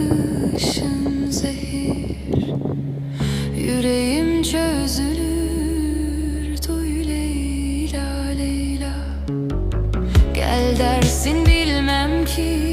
bakışın zehir Yüreğim çözülür. Duy Leyla Leyla. Gel dersin bilmem ki.